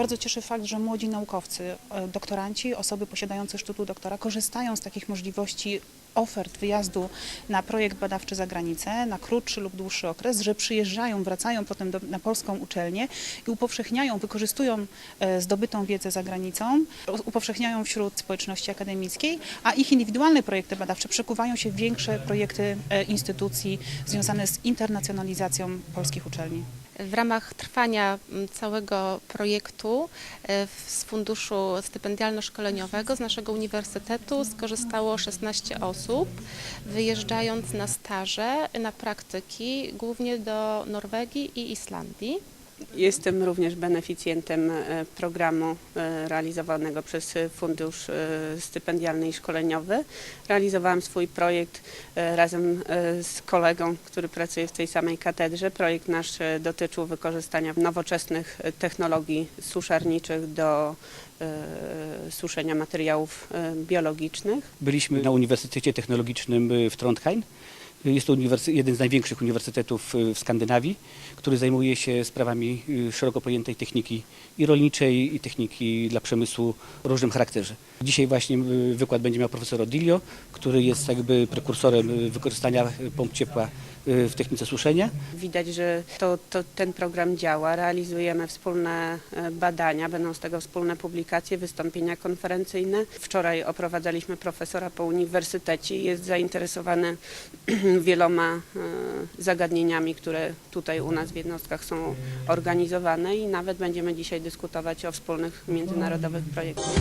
Bardzo cieszy fakt, że młodzi naukowcy, e, doktoranci, osoby posiadające sztutu doktora korzystają z takich możliwości ofert wyjazdu na projekt badawczy za granicę, na krótszy lub dłuższy okres, że przyjeżdżają, wracają potem do, na polską uczelnię i upowszechniają, wykorzystują e, zdobytą wiedzę za granicą, upowszechniają wśród społeczności akademickiej, a ich indywidualne projekty badawcze przekuwają się w większe projekty e, instytucji związane z internacjonalizacją polskich uczelni. W ramach trwania całego projektu e, w- z funduszu stypendialno-szkoleniowego z naszego uniwersytetu skorzystało 16 osób, wyjeżdżając na staże, na praktyki, głównie do Norwegii i Islandii. Jestem również beneficjentem e, programu e, realizowanego przez Fundusz e, Stypendialny i Szkoleniowy. Realizowałam swój projekt razem z kolegą, który pracuje w tej samej katedrze. Projekt nasz dotyczył wykorzystania nowoczesnych technologii suszarniczych do suszenia materiałów biologicznych. Byliśmy na Uniwersytecie Technologicznym w Trondheim. Jest to jeden z największych uniwersytetów y, w Skandynawii, który zajmuje się sprawami y, szeroko pojętej techniki i rolniczej, i techniki dla przemysłu o różnym charakterze. Dzisiaj właśnie y, wykład będzie miał profesor Odilio, który jest jakby prekursorem wykorzystania pomp ciepła Y, w technice suszenia. Widać, że to, to, ten program działa. Realizujemy wspólne e, badania, będą z tego wspólne publikacje, wystąpienia konferencyjne. Wczoraj oprowadzaliśmy profesora po uniwersytecie i jest zainteresowany wieloma e, zagadnieniami, które tutaj u nas w jednostkach są organizowane i nawet będziemy dzisiaj dyskutować o wspólnych międzynarodowych projektach.